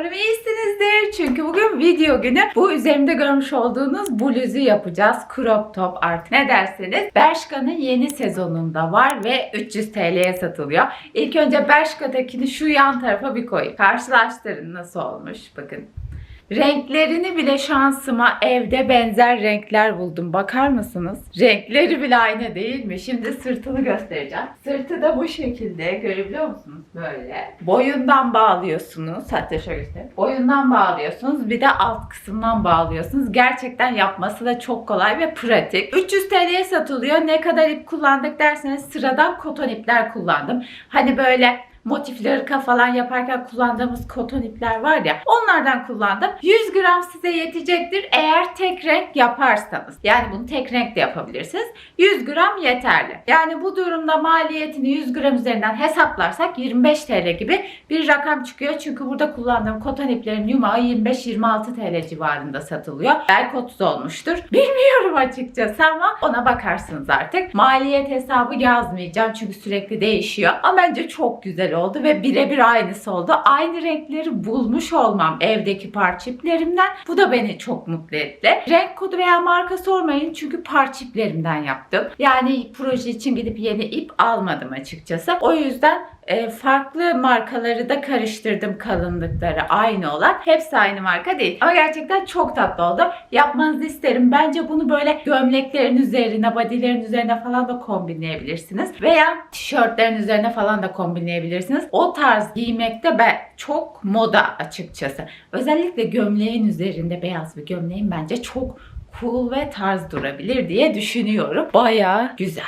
Umarım iyisinizdir. Çünkü bugün video günü. Bu üzerimde görmüş olduğunuz bluzu yapacağız. Crop top artık ne derseniz. Bershka'nın yeni sezonunda var ve 300 TL'ye satılıyor. İlk önce Bershka'dakini şu yan tarafa bir koyayım. Karşılaştırın nasıl olmuş. Bakın. Renklerini bile şansıma evde benzer renkler buldum. Bakar mısınız? Renkleri bile aynı değil mi? Şimdi sırtını göstereceğim. Sırtı da bu şekilde. Görebiliyor musunuz? Böyle. Boyundan bağlıyorsunuz. Hatta şöyle göstereyim. Boyundan bağlıyorsunuz. Bir de alt kısımdan bağlıyorsunuz. Gerçekten yapması da çok kolay ve pratik. 300 TL'ye satılıyor. Ne kadar ip kullandık derseniz sıradan koton ipler kullandım. Hani böyle motifli ırka falan yaparken kullandığımız koton ipler var ya onlardan kullandım. 100 gram size yetecektir eğer tek renk yaparsanız. Yani bunu tek renk de yapabilirsiniz. 100 gram yeterli. Yani bu durumda maliyetini 100 gram üzerinden hesaplarsak 25 TL gibi bir rakam çıkıyor. Çünkü burada kullandığım koton iplerin yumağı 25-26 TL civarında satılıyor. Belki 30 olmuştur. Bilmiyorum açıkçası ama ona bakarsınız artık. Maliyet hesabı yazmayacağım çünkü sürekli değişiyor. Ama bence çok güzel oldu ve birebir aynısı oldu. Aynı renkleri bulmuş olmam evdeki parça iplerimden. Bu da beni çok mutlu etti. Renk kodu veya marka sormayın çünkü parça iplerimden yaptım. Yani proje için gidip yeni ip almadım açıkçası. O yüzden e, farklı markaları da karıştırdım kalınlıkları aynı olan. Hepsi aynı marka değil. Ama gerçekten çok tatlı oldu. Yapmanızı isterim. Bence bunu böyle gömleklerin üzerine, bodylerin üzerine falan da kombinleyebilirsiniz. Veya tişörtlerin üzerine falan da kombinleyebilirsiniz. O tarz giymekte ben çok moda açıkçası. Özellikle gömleğin üzerinde beyaz bir gömleğin bence çok cool ve tarz durabilir diye düşünüyorum. Baya güzel.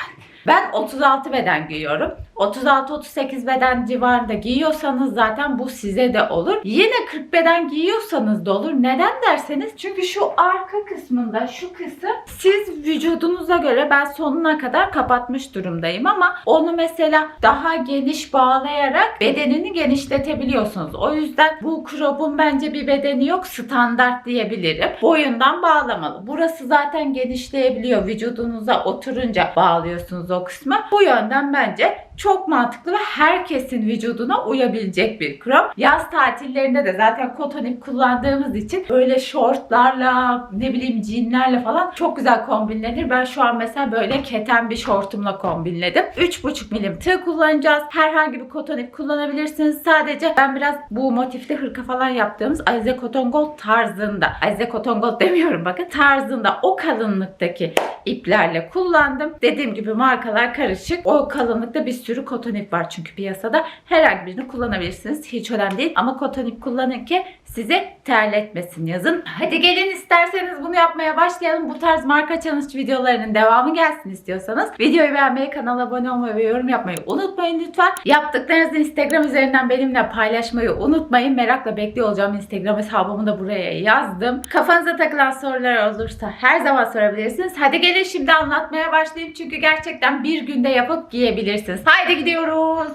Ben 36 beden giyiyorum. 36-38 beden civarında giyiyorsanız zaten bu size de olur. Yine 40 beden giyiyorsanız da olur. Neden derseniz çünkü şu arka kısmında şu kısım siz vücudunuza göre ben sonuna kadar kapatmış durumdayım ama onu mesela daha geniş bağlayarak bedenini genişletebiliyorsunuz. O yüzden bu crop'un bence bir bedeni yok standart diyebilirim. Boyundan bağlamalı. Burası zaten genişleyebiliyor. Vücudunuza oturunca bağlıyorsunuz o kısmı. Bu yönden bence çok mantıklı ve herkesin vücuduna uyabilecek bir crop. Yaz tatillerinde de zaten koton ip kullandığımız için böyle şortlarla ne bileyim jeanlerle falan çok güzel kombinlenir. Ben şu an mesela böyle keten bir şortumla kombinledim. 3,5 milim tığ kullanacağız. Herhangi bir koton ip kullanabilirsiniz. Sadece ben biraz bu motifli hırka falan yaptığımız Alize Cotton Gold tarzında. Alize Cotton Gold demiyorum bakın. Tarzında o kalınlıktaki iplerle kullandım. Dediğim gibi markalar karışık. O kalınlıkta bir sürü koton ip var çünkü piyasada. Herhangi birini kullanabilirsiniz. Hiç önemli değil. Ama koton ip kullanın ki sizi terletmesin yazın. Hadi gelin isterseniz bunu yapmaya başlayalım. Bu tarz marka challenge videolarının devamı gelsin istiyorsanız. Videoyu beğenmeyi, kanala abone olmayı ve yorum yapmayı unutmayın lütfen. Yaptıklarınızı Instagram üzerinden benimle paylaşmayı unutmayın. Merakla bekliyor olacağım. Instagram hesabımı da buraya yazdım. Kafanıza takılan sorular olursa her zaman sorabilirsiniz. Hadi gelin şimdi anlatmaya başlayayım. Çünkü gerçekten bir günde yapıp giyebilirsiniz. Haydi gidiyoruz.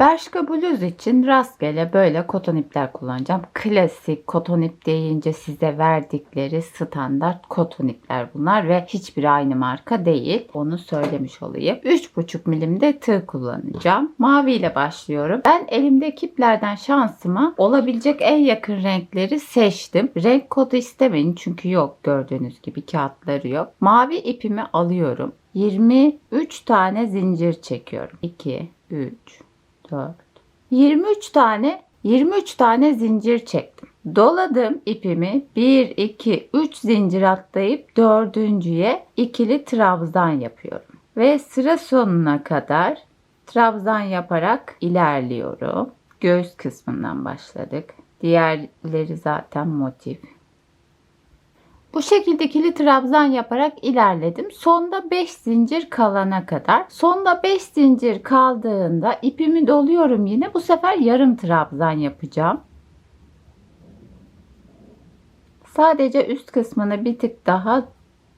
Bershka bluz için rastgele böyle koton ipler kullanacağım. Klasik koton ip deyince size verdikleri standart koton ipler bunlar ve hiçbir aynı marka değil. Onu söylemiş olayım. 3,5 milimde tığ kullanacağım. Mavi ile başlıyorum. Ben elimdeki iplerden şansıma olabilecek en yakın renkleri seçtim. Renk kodu istemeyin çünkü yok gördüğünüz gibi kağıtları yok. Mavi ipimi alıyorum. 23 tane zincir çekiyorum. 2, 3, 4, 23 tane 23 tane zincir çektim. Doladım ipimi 1 2 3 zincir atlayıp dördüncüye ikili trabzan yapıyorum. Ve sıra sonuna kadar trabzan yaparak ilerliyorum. Göğüs kısmından başladık. Diğerleri zaten motif. Bu şekilde ikili trabzan yaparak ilerledim. Sonda 5 zincir kalana kadar. Sonda 5 zincir kaldığında ipimi doluyorum yine. Bu sefer yarım trabzan yapacağım. Sadece üst kısmını bir tık daha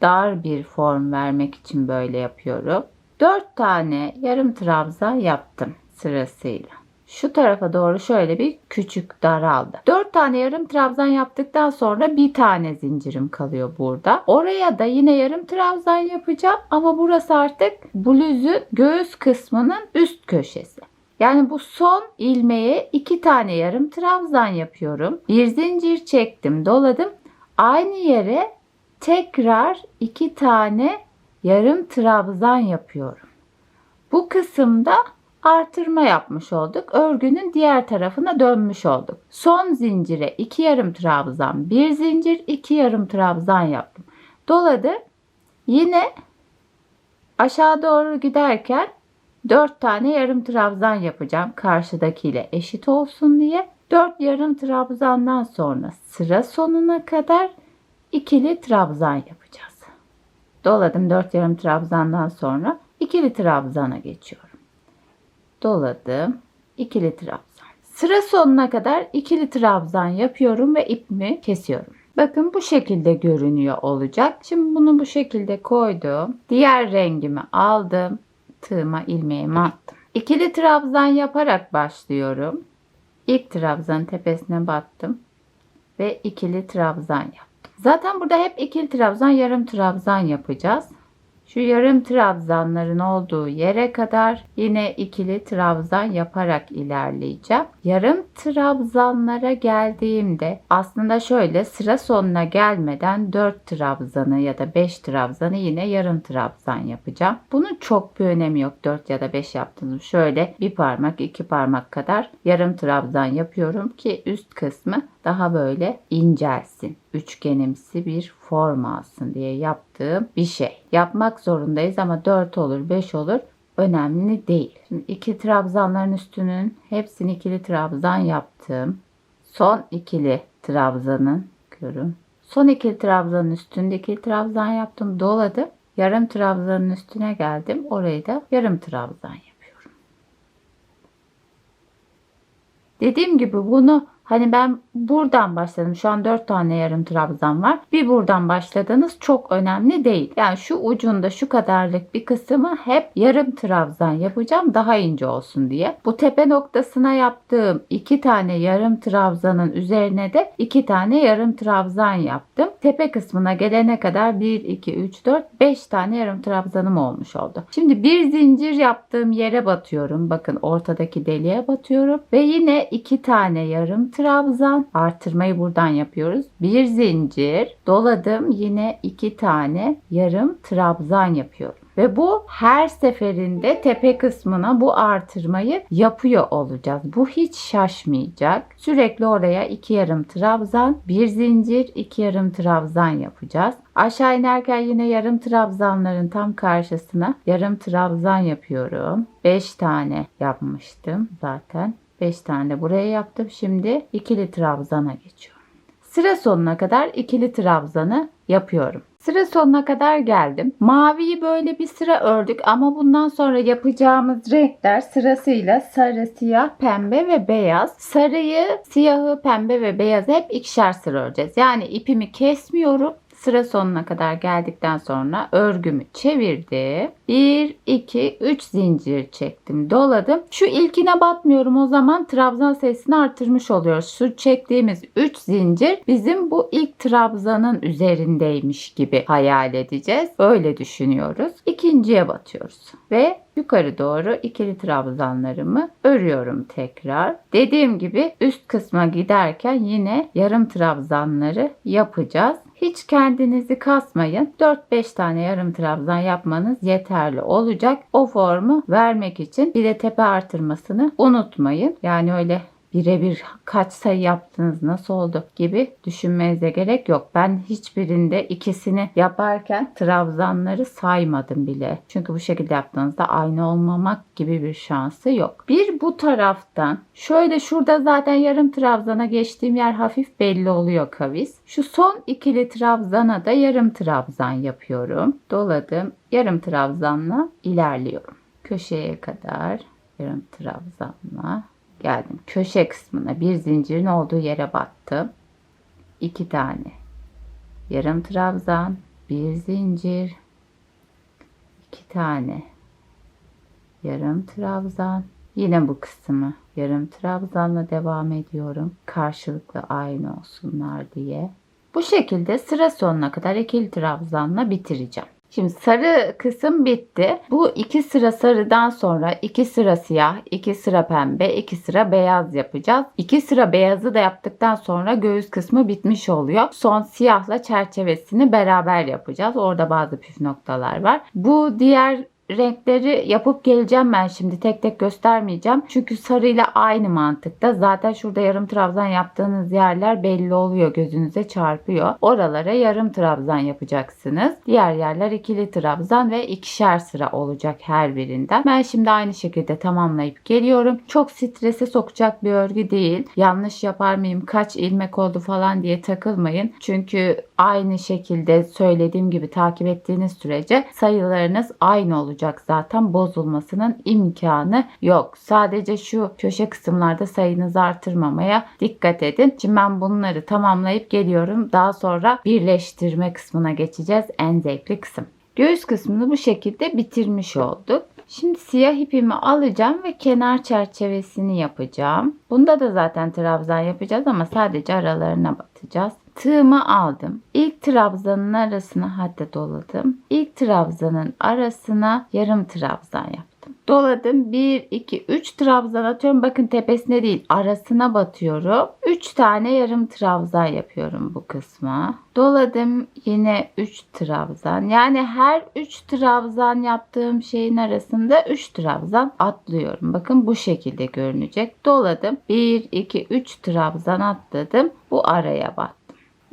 dar bir form vermek için böyle yapıyorum. 4 tane yarım trabzan yaptım sırasıyla. Şu tarafa doğru şöyle bir küçük daraldı. 4 tane yarım trabzan yaptıktan sonra bir tane zincirim kalıyor burada. Oraya da yine yarım trabzan yapacağım ama burası artık bluzun göğüs kısmının üst köşesi. Yani bu son ilmeğe iki tane yarım trabzan yapıyorum. Bir zincir çektim, doladım. Aynı yere tekrar iki tane yarım trabzan yapıyorum. Bu kısımda artırma yapmış olduk. Örgünün diğer tarafına dönmüş olduk. Son zincire iki yarım trabzan, bir zincir, iki yarım trabzan yaptım. Doladı. Yine aşağı doğru giderken 4 tane yarım trabzan yapacağım karşıdakiyle eşit olsun diye. 4 yarım trabzandan sonra sıra sonuna kadar ikili trabzan yapacağız. Doladım 4 yarım trabzandan sonra ikili trabzana geçiyorum. Doladım ikili trabzan. Sıra sonuna kadar ikili trabzan yapıyorum ve ipimi kesiyorum. Bakın bu şekilde görünüyor olacak. Şimdi bunu bu şekilde koydum. Diğer rengimi aldım. Tığıma ilmeğimi attım. İkili trabzan yaparak başlıyorum. İlk trabzanın tepesine battım ve ikili trabzan yaptım. Zaten burada hep ikili trabzan, yarım trabzan yapacağız. Şu yarım trabzanların olduğu yere kadar yine ikili trabzan yaparak ilerleyeceğim. Yarım trabzanlara geldiğimde aslında şöyle sıra sonuna gelmeden 4 trabzanı ya da 5 trabzanı yine yarım trabzan yapacağım. Bunun çok bir önemi yok 4 ya da 5 yaptığınız. Şöyle bir parmak iki parmak kadar yarım trabzan yapıyorum ki üst kısmı daha böyle incelsin. Üçgenimsi bir form alsın diye yaptığım bir şey. Yapmak zorundayız ama 4 olur 5 olur önemli değil. Şimdi iki trabzanların üstünün hepsini ikili trabzan yaptım. Son ikili trabzanın görün. Son ikili trabzanın üstünde ikili trabzan yaptım. Doladım. Yarım trabzanın üstüne geldim. Orayı da yarım trabzan yapıyorum. Dediğim gibi bunu Hani ben buradan başladım. Şu an 4 tane yarım trabzan var. Bir buradan başladınız çok önemli değil. Yani şu ucunda şu kadarlık bir kısmı hep yarım trabzan yapacağım daha ince olsun diye. Bu tepe noktasına yaptığım 2 tane yarım trabzanın üzerine de 2 tane yarım trabzan yaptım. Tepe kısmına gelene kadar 1, 2, 3, 4, 5 tane yarım trabzanım olmuş oldu. Şimdi bir zincir yaptığım yere batıyorum. Bakın ortadaki deliğe batıyorum. Ve yine 2 tane yarım trabzan artırmayı buradan yapıyoruz. Bir zincir doladım yine iki tane yarım trabzan yapıyorum. Ve bu her seferinde tepe kısmına bu artırmayı yapıyor olacağız. Bu hiç şaşmayacak. Sürekli oraya iki yarım trabzan, bir zincir, iki yarım trabzan yapacağız. Aşağı inerken yine yarım trabzanların tam karşısına yarım trabzan yapıyorum. 5 tane yapmıştım zaten. 5 tane buraya yaptım. Şimdi ikili trabzana geçiyorum. Sıra sonuna kadar ikili trabzanı yapıyorum. Sıra sonuna kadar geldim. Maviyi böyle bir sıra ördük ama bundan sonra yapacağımız renkler sırasıyla sarı, siyah, pembe ve beyaz. Sarıyı, siyahı, pembe ve beyazı hep ikişer sıra öreceğiz. Yani ipimi kesmiyorum. Sıra sonuna kadar geldikten sonra örgümü çevirdim. 1, 2, 3 zincir çektim. Doladım. Şu ilkine batmıyorum. O zaman trabzan sayısını artırmış oluyoruz. Şu çektiğimiz 3 zincir bizim bu ilk trabzanın üzerindeymiş gibi hayal edeceğiz. Öyle düşünüyoruz. İkinciye batıyoruz. Ve yukarı doğru ikili trabzanlarımı örüyorum tekrar. Dediğim gibi üst kısma giderken yine yarım trabzanları yapacağız. Hiç kendinizi kasmayın. 4-5 tane yarım trabzan yapmanız yeterli olacak. O formu vermek için bir de tepe artırmasını unutmayın. Yani öyle birebir kaç sayı yaptınız nasıl oldu gibi düşünmenize gerek yok. Ben hiçbirinde ikisini yaparken trabzanları saymadım bile. Çünkü bu şekilde yaptığınızda aynı olmamak gibi bir şansı yok. Bir bu taraftan şöyle şurada zaten yarım trabzana geçtiğim yer hafif belli oluyor kavis. Şu son ikili trabzana da yarım trabzan yapıyorum. Doladım. Yarım trabzanla ilerliyorum. Köşeye kadar yarım trabzanla geldim. Köşe kısmına bir zincirin olduğu yere battım. İki tane yarım trabzan, bir zincir, iki tane yarım trabzan. Yine bu kısmı yarım trabzanla devam ediyorum. Karşılıklı aynı olsunlar diye. Bu şekilde sıra sonuna kadar ikili trabzanla bitireceğim. Şimdi sarı kısım bitti. Bu iki sıra sarıdan sonra iki sıra siyah, iki sıra pembe, iki sıra beyaz yapacağız. İki sıra beyazı da yaptıktan sonra göğüs kısmı bitmiş oluyor. Son siyahla çerçevesini beraber yapacağız. Orada bazı püf noktalar var. Bu diğer renkleri yapıp geleceğim ben şimdi tek tek göstermeyeceğim. Çünkü sarıyla aynı mantıkta. Zaten şurada yarım trabzan yaptığınız yerler belli oluyor gözünüze çarpıyor. Oralara yarım trabzan yapacaksınız. Diğer yerler ikili trabzan ve ikişer sıra olacak her birinden. Ben şimdi aynı şekilde tamamlayıp geliyorum. Çok strese sokacak bir örgü değil. Yanlış yapar mıyım kaç ilmek oldu falan diye takılmayın. Çünkü aynı şekilde söylediğim gibi takip ettiğiniz sürece sayılarınız aynı olacak zaten bozulmasının imkanı yok. Sadece şu köşe kısımlarda sayınızı artırmamaya dikkat edin. Şimdi ben bunları tamamlayıp geliyorum. Daha sonra birleştirme kısmına geçeceğiz. En zevkli kısım. Göğüs kısmını bu şekilde bitirmiş olduk. Şimdi siyah ipimi alacağım ve kenar çerçevesini yapacağım. Bunda da zaten trabzan yapacağız ama sadece aralarına batacağız. Tığımı aldım. İlk trabzanın arasına hatta doladım. İlk trabzanın arasına yarım trabzan yaptım. Doladım. 1, 2, 3 trabzan atıyorum. Bakın tepesine değil arasına batıyorum. 3 tane yarım trabzan yapıyorum bu kısma. Doladım yine 3 trabzan. Yani her 3 trabzan yaptığım şeyin arasında 3 trabzan atlıyorum. Bakın bu şekilde görünecek. Doladım. 1, 2, 3 trabzan atladım. Bu araya battım.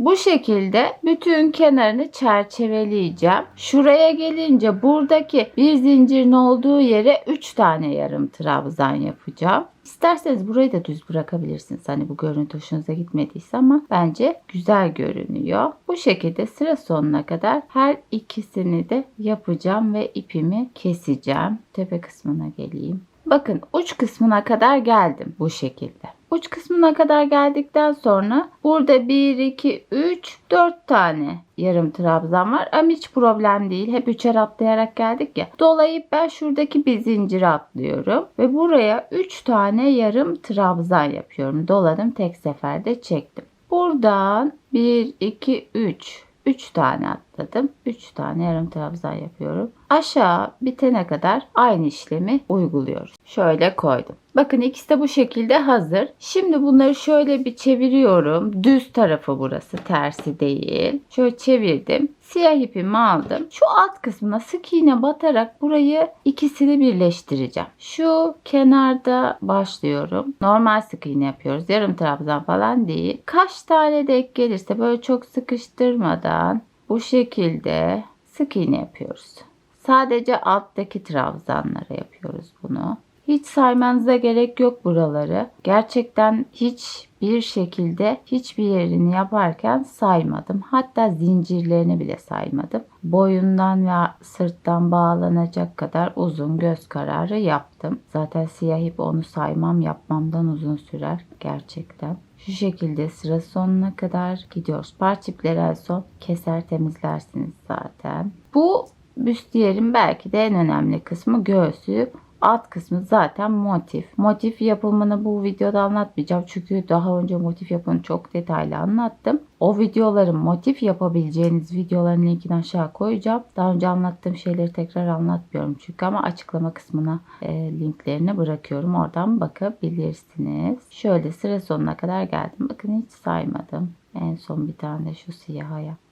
Bu şekilde bütün kenarını çerçeveleyeceğim. Şuraya gelince buradaki bir zincirin olduğu yere 3 tane yarım trabzan yapacağım. İsterseniz burayı da düz bırakabilirsiniz. Hani bu görüntü hoşunuza gitmediyse ama bence güzel görünüyor. Bu şekilde sıra sonuna kadar her ikisini de yapacağım ve ipimi keseceğim. Tepe kısmına geleyim. Bakın uç kısmına kadar geldim bu şekilde. Uç kısmına kadar geldikten sonra burada 1, 2, 3, 4 tane yarım trabzan var. Ama hiç problem değil. Hep üçer atlayarak geldik ya. Dolayıp ben şuradaki bir zinciri atlıyorum. Ve buraya 3 tane yarım trabzan yapıyorum. Doladım tek seferde çektim. Buradan 1, 2, 3 3 tane atladım. 3 tane yarım trabzan yapıyorum. Aşağı bitene kadar aynı işlemi uyguluyoruz. Şöyle koydum. Bakın ikisi de bu şekilde hazır. Şimdi bunları şöyle bir çeviriyorum. Düz tarafı burası tersi değil. Şöyle çevirdim. Siyah ipimi aldım. Şu alt kısmına sık iğne batarak burayı ikisini birleştireceğim. Şu kenarda başlıyorum. Normal sık iğne yapıyoruz. Yarım trabzan falan değil. Kaç tane denk gelirse böyle çok sıkıştırmadan bu şekilde sık iğne yapıyoruz. Sadece alttaki trabzanlara yapıyoruz bunu. Hiç saymanıza gerek yok buraları. Gerçekten hiçbir şekilde hiçbir yerini yaparken saymadım. Hatta zincirlerini bile saymadım. Boyundan ve sırttan bağlanacak kadar uzun göz kararı yaptım. Zaten siyah ip onu saymam yapmamdan uzun sürer gerçekten. Şu şekilde sıra sonuna kadar gidiyoruz. Parçipleri en son keser temizlersiniz zaten. Bu büstiyerin belki de en önemli kısmı göğsü. Alt kısmı zaten motif. Motif yapımını bu videoda anlatmayacağım. Çünkü daha önce motif yapımını çok detaylı anlattım. O videoların motif yapabileceğiniz videoların linkini aşağı koyacağım. Daha önce anlattığım şeyleri tekrar anlatmıyorum çünkü ama açıklama kısmına e, linklerini bırakıyorum. Oradan bakabilirsiniz. Şöyle sıra sonuna kadar geldim. Bakın hiç saymadım. En son bir tane de şu siyaha yaptım.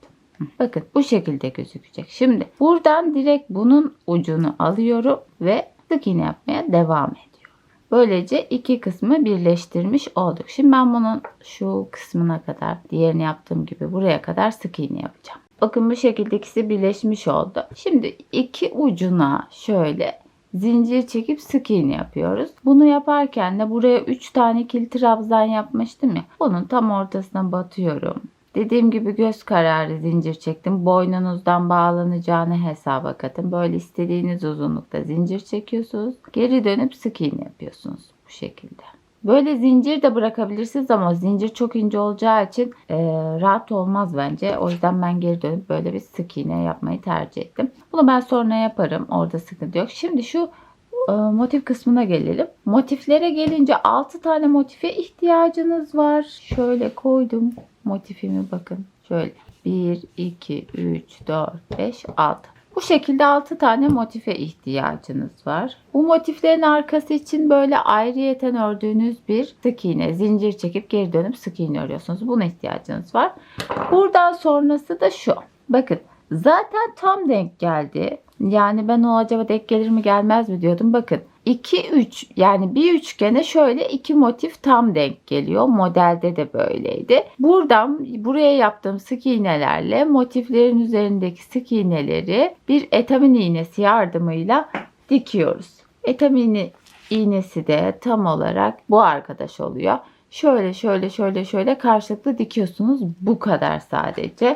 Bakın bu şekilde gözükecek. Şimdi buradan direkt bunun ucunu alıyorum ve sık iğne yapmaya devam ediyorum. Böylece iki kısmı birleştirmiş olduk. Şimdi ben bunun şu kısmına kadar diğerini yaptığım gibi buraya kadar sık iğne yapacağım. Bakın bu şekilde ikisi birleşmiş oldu. Şimdi iki ucuna şöyle zincir çekip sık iğne yapıyoruz. Bunu yaparken de buraya 3 tane kil trabzan yapmıştım ya. Onun tam ortasına batıyorum. Dediğim gibi göz kararı zincir çektim. Boynunuzdan bağlanacağını hesaba katın. Böyle istediğiniz uzunlukta zincir çekiyorsunuz. Geri dönüp sık iğne yapıyorsunuz bu şekilde. Böyle zincir de bırakabilirsiniz ama zincir çok ince olacağı için e, rahat olmaz bence. O yüzden ben geri dönüp böyle bir sık iğne yapmayı tercih ettim. Bunu ben sonra yaparım. Orada sıkıntı yok. Şimdi şu e, motif kısmına gelelim. Motiflere gelince 6 tane motife ihtiyacınız var. Şöyle koydum motifimi bakın. Şöyle 1, 2, 3, 4, 5, 6. Bu şekilde 6 tane motife ihtiyacınız var. Bu motiflerin arkası için böyle ayrıyeten ördüğünüz bir sık iğne, zincir çekip geri dönüp sık iğne örüyorsunuz. Buna ihtiyacınız var. Buradan sonrası da şu. Bakın zaten tam denk geldi. Yani ben o acaba denk gelir mi gelmez mi diyordum. Bakın 2 3 yani bir üçgene şöyle iki motif tam denk geliyor. Modelde de böyleydi. Buradan buraya yaptığım sık iğnelerle motiflerin üzerindeki sık iğneleri bir etamin iğnesi yardımıyla dikiyoruz. Etamin iğnesi de tam olarak bu arkadaş oluyor. Şöyle şöyle şöyle şöyle karşılıklı dikiyorsunuz. Bu kadar sadece.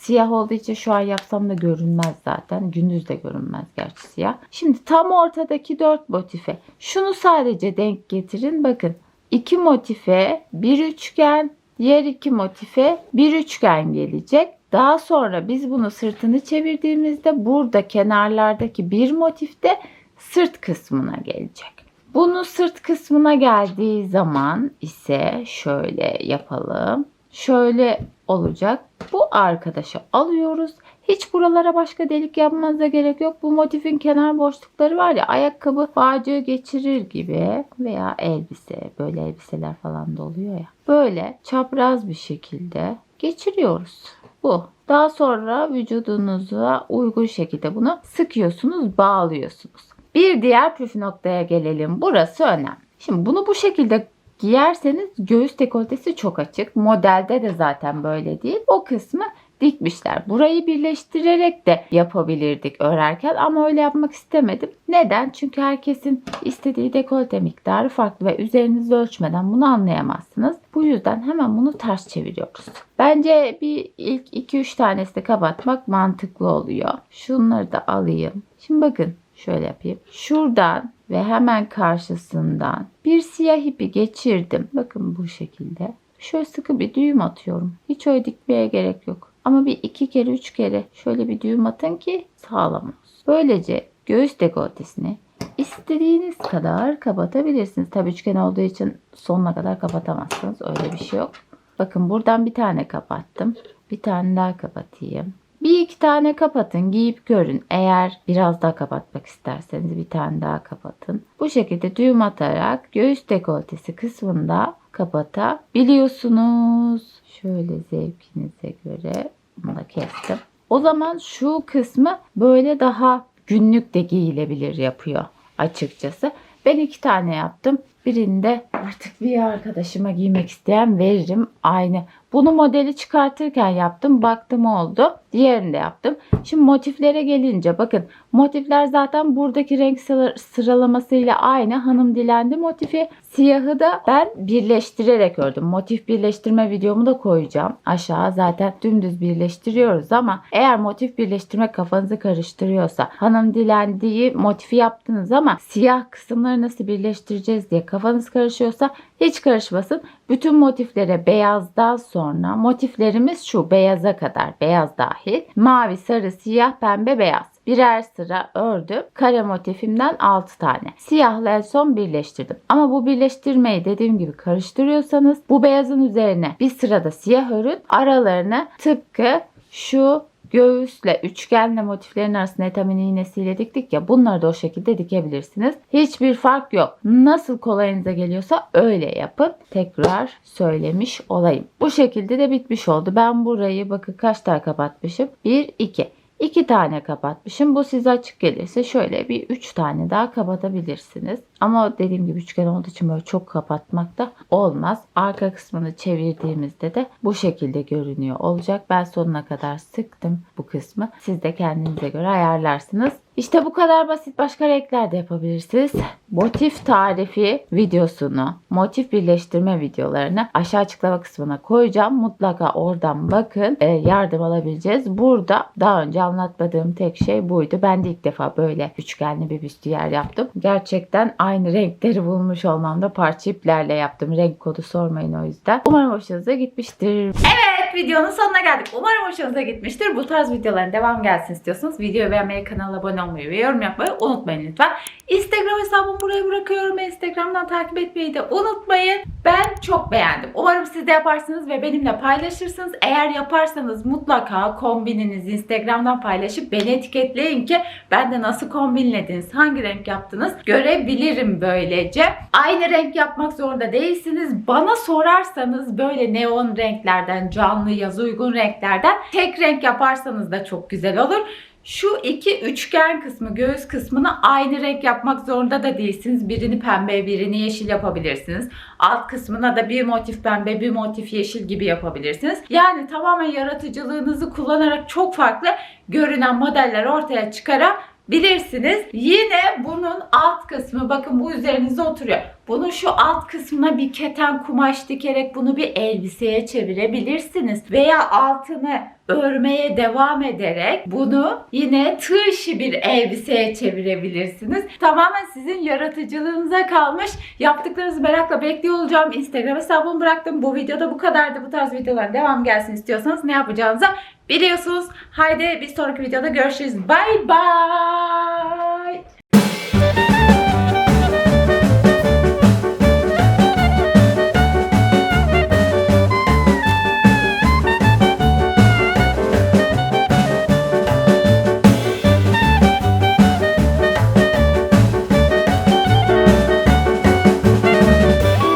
Siyah olduğu için şu an yapsam da görünmez zaten. Gündüz de görünmez gerçi siyah. Şimdi tam ortadaki dört motife şunu sadece denk getirin. Bakın iki motife bir üçgen, diğer iki motife bir üçgen gelecek. Daha sonra biz bunu sırtını çevirdiğimizde burada kenarlardaki bir motif de sırt kısmına gelecek. Bunu sırt kısmına geldiği zaman ise şöyle yapalım. Şöyle olacak. Bu arkadaşı alıyoruz. Hiç buralara başka delik yapmanıza gerek yok. Bu motifin kenar boşlukları var ya ayakkabı bağcığı geçirir gibi veya elbise böyle elbiseler falan da oluyor ya. Böyle çapraz bir şekilde geçiriyoruz. Bu. Daha sonra vücudunuza uygun şekilde bunu sıkıyorsunuz, bağlıyorsunuz. Bir diğer püf noktaya gelelim. Burası önemli. Şimdi bunu bu şekilde giyerseniz göğüs dekoltesi çok açık. Modelde de zaten böyle değil. O kısmı dikmişler. Burayı birleştirerek de yapabilirdik örerken ama öyle yapmak istemedim. Neden? Çünkü herkesin istediği dekolte miktarı farklı ve üzerinizde ölçmeden bunu anlayamazsınız. Bu yüzden hemen bunu ters çeviriyoruz. Bence bir ilk 2-3 tanesini kapatmak mantıklı oluyor. Şunları da alayım. Şimdi bakın şöyle yapayım. Şuradan ve hemen karşısından bir siyah ipi geçirdim. Bakın bu şekilde. Şöyle sıkı bir düğüm atıyorum. Hiç öyle dikmeye gerek yok. Ama bir iki kere üç kere şöyle bir düğüm atın ki sağlam olsun. Böylece göğüs dekoltesini istediğiniz kadar kapatabilirsiniz. Tabii üçgen olduğu için sonuna kadar kapatamazsınız. Öyle bir şey yok. Bakın buradan bir tane kapattım. Bir tane daha kapatayım. Bir iki tane kapatın giyip görün. Eğer biraz daha kapatmak isterseniz bir tane daha kapatın. Bu şekilde düğüm atarak göğüs dekoltesi kısmında kapatabiliyorsunuz. Şöyle zevkinize göre bunu da kestim. O zaman şu kısmı böyle daha günlük de giyilebilir yapıyor açıkçası. Ben iki tane yaptım. Birinde artık bir arkadaşıma giymek isteyen veririm. Aynı. Bunu modeli çıkartırken yaptım. Baktım oldu. Diğerini de yaptım. Şimdi motiflere gelince bakın motifler zaten buradaki renk sıra- sıralamasıyla aynı. Hanım dilendi motifi. Siyahı da ben birleştirerek ördüm. Motif birleştirme videomu da koyacağım. Aşağı zaten dümdüz birleştiriyoruz ama eğer motif birleştirme kafanızı karıştırıyorsa hanım dilendiği motifi yaptınız ama siyah kısımları nasıl birleştireceğiz diye kafanız karışıyorsa hiç karışmasın. Bütün motiflere beyazdan sonra motiflerimiz şu beyaza kadar beyaz dahil. Mavi, sarı, siyah, pembe, beyaz. Birer sıra ördüm. Kare motifimden 6 tane. Siyahla en son birleştirdim. Ama bu birleştirmeyi dediğim gibi karıştırıyorsanız bu beyazın üzerine bir sırada siyah örün. Aralarını tıpkı şu göğüsle üçgenle motiflerin arasında etamin iğnesiyle diktik ya bunları da o şekilde dikebilirsiniz. Hiçbir fark yok. Nasıl kolayınıza geliyorsa öyle yapın. Tekrar söylemiş olayım. Bu şekilde de bitmiş oldu. Ben burayı bakın kaç tane kapatmışım? 1, 2. 2 tane kapatmışım. Bu size açık gelirse şöyle bir 3 tane daha kapatabilirsiniz. Ama dediğim gibi üçgen olduğu için böyle çok kapatmak da olmaz. Arka kısmını çevirdiğimizde de bu şekilde görünüyor olacak. Ben sonuna kadar sıktım bu kısmı. Siz de kendinize göre ayarlarsınız. İşte bu kadar basit. Başka renkler de yapabilirsiniz. Motif tarifi videosunu, motif birleştirme videolarını aşağı açıklama kısmına koyacağım. Mutlaka oradan bakın. Ee, yardım alabileceğiz. Burada daha önce anlatmadığım tek şey buydu. Ben de ilk defa böyle üçgenli bir büstiyer yaptım. Gerçekten aynı renkleri bulmuş olmamda parça iplerle yaptım. Renk kodu sormayın o yüzden. Umarım hoşunuza gitmiştir. Evet videonun sonuna geldik. Umarım hoşunuza gitmiştir. Bu tarz videoların devam gelsin istiyorsanız videoyu beğenmeyi, kanala abone abone ve yorum yapmayı unutmayın lütfen. Instagram hesabımı buraya bırakıyorum. Instagram'dan takip etmeyi de unutmayın. Ben çok beğendim. Umarım siz de yaparsınız ve benimle paylaşırsınız. Eğer yaparsanız mutlaka kombininizi Instagram'dan paylaşıp beni etiketleyin ki ben de nasıl kombinlediniz, hangi renk yaptınız görebilirim böylece. Aynı renk yapmak zorunda değilsiniz. Bana sorarsanız böyle neon renklerden, canlı yaz uygun renklerden tek renk yaparsanız da çok güzel olur. Şu iki üçgen kısmı, göğüs kısmını aynı renk yapmak zorunda da değilsiniz. Birini pembe, birini yeşil yapabilirsiniz. Alt kısmına da bir motif pembe, bir motif yeşil gibi yapabilirsiniz. Yani tamamen yaratıcılığınızı kullanarak çok farklı görünen modeller ortaya çıkarabilirsiniz. Yine bunun alt kısmı bakın bu üzerinize oturuyor. Bunun şu alt kısmına bir keten kumaş dikerek bunu bir elbiseye çevirebilirsiniz. Veya altını örmeye devam ederek bunu yine tığ bir elbiseye çevirebilirsiniz. Tamamen sizin yaratıcılığınıza kalmış. Yaptıklarınızı merakla bekliyor olacağım. Instagram hesabımı bıraktım. Bu videoda bu kadardı. Bu tarz videoların devam gelsin istiyorsanız ne yapacağınızı biliyorsunuz. Haydi bir sonraki videoda görüşürüz. Bye bye.